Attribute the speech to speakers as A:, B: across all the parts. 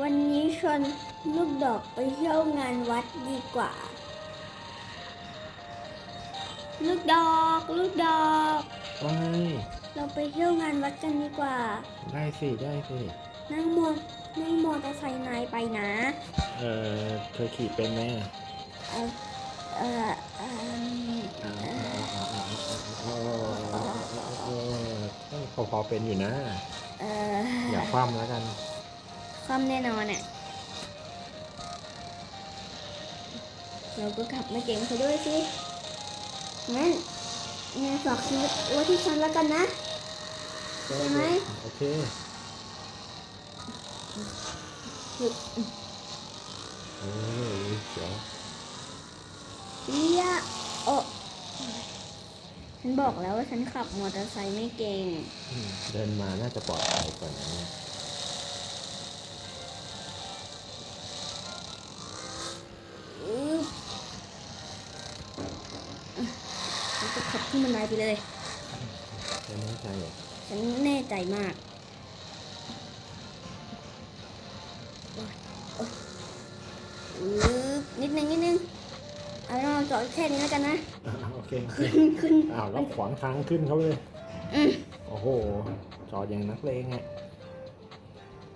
A: วันนี้ชวนลูกดอกไปเที่ยวงานวัดดีกว่า ลูกดอก ลูกดอก
B: ว่าไง
A: เราไปเที่ยวงานวัดกันดีกว่า
B: ได้สิได้สิ
A: นั่งมอนั่งมอเตอร์ไซค์นายไปนะ
B: เออเคยขี่เป็นไหมอะ
A: เออเออเออ
B: เอาเอาเอาเอาเอาเอาเอาพอพอเป็นอยู่นะ
A: เออ
B: อย่าคว่ำแล้วกัน
A: ความแน่นอนอะเราก็ขับไม่เก่งซะด้วยสิงั้นนายฝากชีวิตไว้ที่ฉันแล้วกันนะ ได้ไหม
B: โอเค
A: หยุด
B: เออเดี๋ยว
A: เลียโอ้ ฉันบอกแล้วว่าฉันขับมอเตอร์ไซค์ไม่เก่ง
B: อืมเดินมาน่าจะปลอดภัยกว่านะเนี่ย
A: อือฉันจะขับขึ้นบันไดไปเลย
B: ไม่แน่ใจเหรอ
A: ฉันแน่ใจมากโอ๊ยโอ๊ยอือนิดนึงนิดนึง เอาเราจอดแค่นี้แล้วกันนะ
B: อ่าโอเคโอเค
A: ขึ้นขึ้น
B: อ้าวแล้วขวางทางขึ้นเขาเลย
A: อืม
B: โอ้โห จอดอย่างนักเลงอะ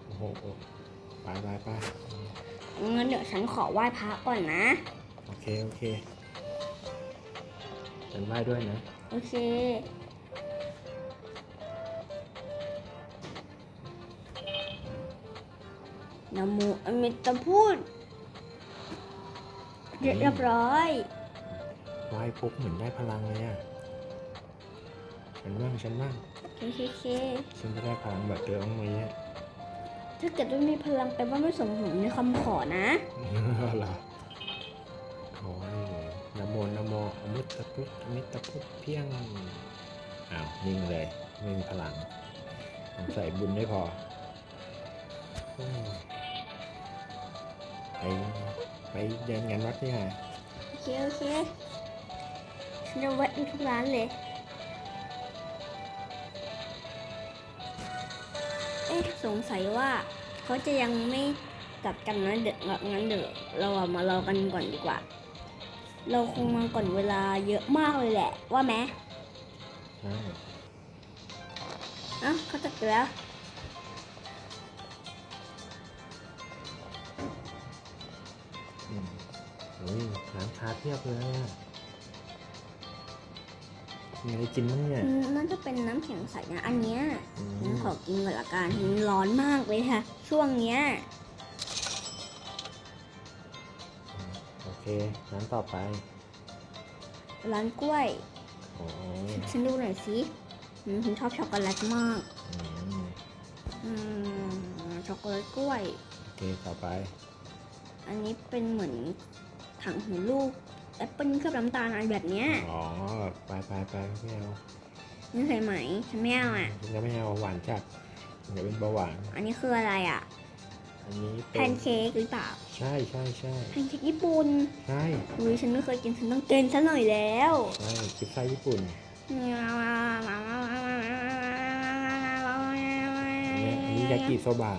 B: โอ้โห ไปไปไป
A: งั้นเดี๋ยวฉันขอไหว้พระก่อนนะ
B: โอเค โอเคฉันไหว้ด้วยนะ
A: โอเค นะโมอมิตรพูดเรียบร้อย
B: ไหว้ปุ๊บเหมือนได้พลังเลยอะฉันบ้างฉันบ้าง
A: เคเคเค
B: ฉันจะได้พลังแบบเดิมไหมอะ
A: ถ้าเกิดว่ามีพลังแปลว่าไม่สมหวังในคำขอนะ
B: เหรอโอ้ยนะโมนะโมอมิตรพุทธอมิตรพุทธเพียงอ้าวนิ่งเลย ไม่มีพลังผมใส่บุญไม่พออืมไปไปเดินงานวัดเนี่ย
A: โอเคโอเค ฉันจะแวะดูทุกร้านเลย เอ๊ะสงสัยว่าเขาจะยังไม่กลับกันนะเดี๋ยวงั้นเดี๋ยวเราอะมารอกันก่อนดีกว่า เราคงมาก่อนเวลาเยอะมากเลยแหละ ว่าไหม
B: ใช่
A: อะเขาตัดไปแล้ว
B: อืมโอ้ยร้านค้าเพียบเลยอะ มีอะไรกินบ้างเนี่ย
A: อืมน่าจะเป็นน้ำแข็งใสนะ อันเนี้ย
B: อื
A: ฉัน
B: ม
A: ขอกินก่อนละกันมันร้อนมากเลยค่ะ ช่วงเนี้ย
B: โอเคร้านต่อไป
A: ร้านกล้วย
B: โอ้ย
A: ฉันดูหน่อยสิอืมฉันชอบช็อกโกแลตมาก
B: อืม
A: อืมช็อกโกแลตกล้วย
B: โอเคต่อไป
A: อันนี้เป็นเหมือนถังหูลูก แอปเปิ้ลเคลือบน้ำตาลอะไรแบบเนี้ย
B: อ๋อไปไปไปไม่เอา
A: นี่เคยไหมฉันไม่เอาอะ
B: ฉันจะไม่เอาหวานจัดเดี๋ยวเป็นเบาหวาน
A: อันนี้คืออะไรอะ
B: อันนี้
A: แพ
B: เป็น
A: นเค้กหรือเปล่า
B: ใช่ใช่ใช่
A: แพนเค้กญี่ปุ่น
B: ใช่
A: อุ้ยฉันไม่เคยกินฉันต้องกินซะหน่อยแล้ว
B: ใช่พิซซ่าญี่ปุ่นอันนี้อันนี้ยากิโซบะ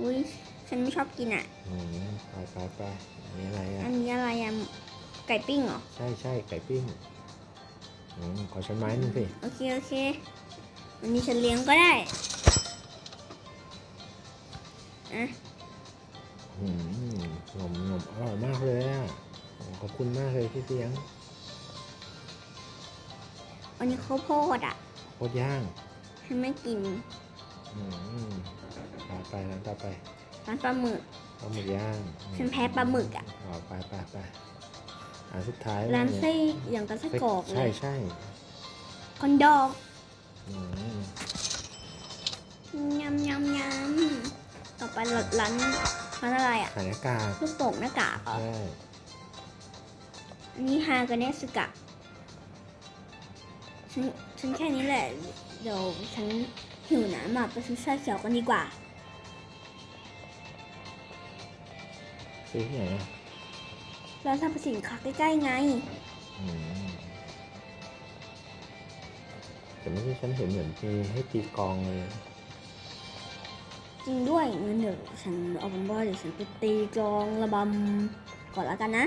A: อุ้ยฉันไม่ชอบกินอะ
B: อืมไปไปไปอันนี้อะไรอะ
A: อันนี้อะไรอะ ไก่ปิ้งเหรอ
B: ใช่ใช่ไก่ปิ้งอืมขอฉันไม้หนึงสิ
A: โอเค โอเคอันนี้ฉันเลี้ยงก็ได้อะ
B: อืมหนมหนมอร่อยมากเลยอะโอ้ขอบคุณมากเลยที่เลี้ยง
A: อันนี้ข้าวโพดอะ
B: โคตรย่าง
A: ฉันไม่กิน
B: อืมต่อไปร้านต่อไป
A: ร้านปลาหมึก
B: ปลาหมึกย่างอืม
A: ฉันแพ้ปลาหมึกอะ
B: อ๋อไปไปไป อันสุดท้าย
A: ร้าน
B: เย
A: ไส้อย่างกับไส้กรอกเล
B: ใช่
A: ย
B: ใช่
A: คอนดอก
B: อืม
A: ยำยำยำต่อไปร้านร้านร้านอะไรอะ
B: ขายหน้ากาก
A: ลูกโป่งหน้ากากเหรอ
B: ใช่
A: อันนี้ฮากาเนสึกะฉันฉันแค่นี้แหละ เดี๋ยวฉันหิวน้ำมาไปซื้อชาเขียวกันดีกว่า
B: ซื้อที่ไหนอะ
A: ร้านสรรพสินค้าใกล้ๆไง
B: อืมแต่เมื่อกี้ฉันเห็นเหมือนมีให้ตีกลองเลย
A: จริงด้วยงั้นเดี๋ยวฉันเอาเป็นว่าเดี๋ยวฉันไปตีกลองระบำก่อนแล้วกันนะ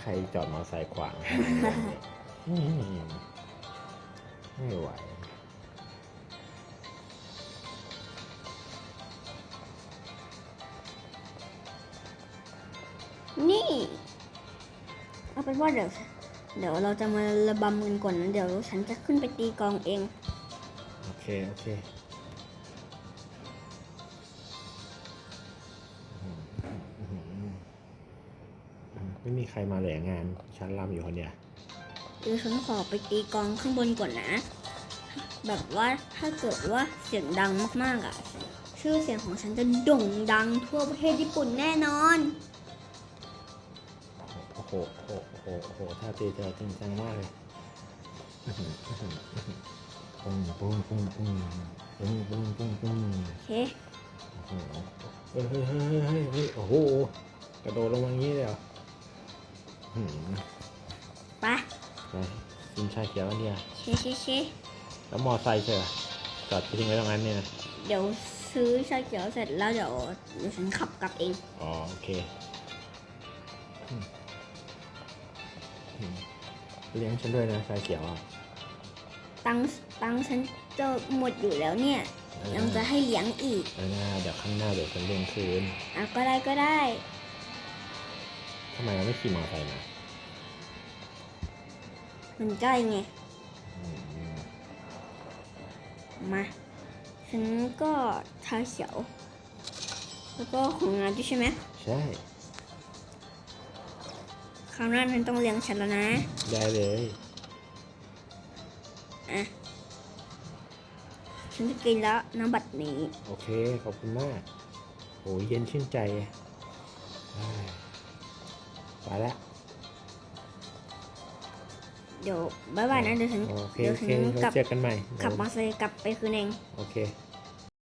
B: ใครจอดมอเตอร์ไซค์ขวาง อืมไม่ไหว
A: เอาเป็นว่าเดี๋ยวเดี๋ยวเราจะมาระบำกันก่อนนะเดี๋ยวฉันจะขึ้นไปตีกลองเอง
B: โอเค โอเคอืมอืมอืมอืมไม่มีใครมาเลยงานฉันรำอยู่คนเดียว
A: เดี๋ยวฉันขอไปตีกลองข้างบนก่อนนะ แบบว่าถ้าเกิดว่าเสียงดังมากๆอะ ชื่อเสียงของฉันจะโด่งดังทั่วประเทศญี่ปุ่นแน่นอน
B: โอ้โหโหโหโอ้โหท่าตีเธอจริงจังมากเลยปุ้งปุ้งปุ้งปุ้งปุ้งปุ้งปุ้งปุ้ง
A: โอเค
B: โอ้โหเฮ้ยเฮ้ยเฮ้ยเฮ้ยโอ้โหกระโดดลงมาอย่างนี้เลยเหรอ
A: ไป
B: ไปกินชาเขียวกันเนี่ย
A: เคเคเค
B: แล้วมอไซค์เชียวจอดทิ้งไว้ตรงนั้นเนี่ย
A: เดี๋ยวซื้อชาเขียวเสร็จแล้วเดี๋ยวเดี๋ยวฉันขับกลับเอง
B: อ๋อ โอเค เลี้ยงฉันด้วยนะชาเขียวอะ
A: ตังค์ตังค์ฉันจะหมดอยู่แล้วเนี่ยยังจะให้เลี้ยงอีก
B: เออนะเดี๋ยวข้างหน้าเดี๋ยวฉันเลี้ยงคืน
A: อะก็ได้ก็ได้
B: ทำไมเราไม่ขี่มอไซค์มา
A: มันใกล้ไง
B: อืม
A: มา ฉันก็ชาเขียว แล้วก็ของงานด้วยใช่ไหม
B: ใช่
A: ค ราวหน้าฉันต้องเลี้ยงฉันแล้วนะ
B: ได้เลย
A: อะ ฉันจะกินแล้วน้ำบัตรนี้
B: โอเค ขอบคุณมากโอ้ยเย็นชื่นใจอ้ายไปแล้ว
A: เดี๋ยวบ๊ายบายนะเดี๋ยวฉัน
B: โอเค
A: เดี๋ยว
B: โอ
A: ฉัน
B: เค
A: กลั
B: เรา
A: บ
B: เจอกันใหม่
A: ขับมอเตอร์ไซค์กลับไปคืนเอง
B: โอเค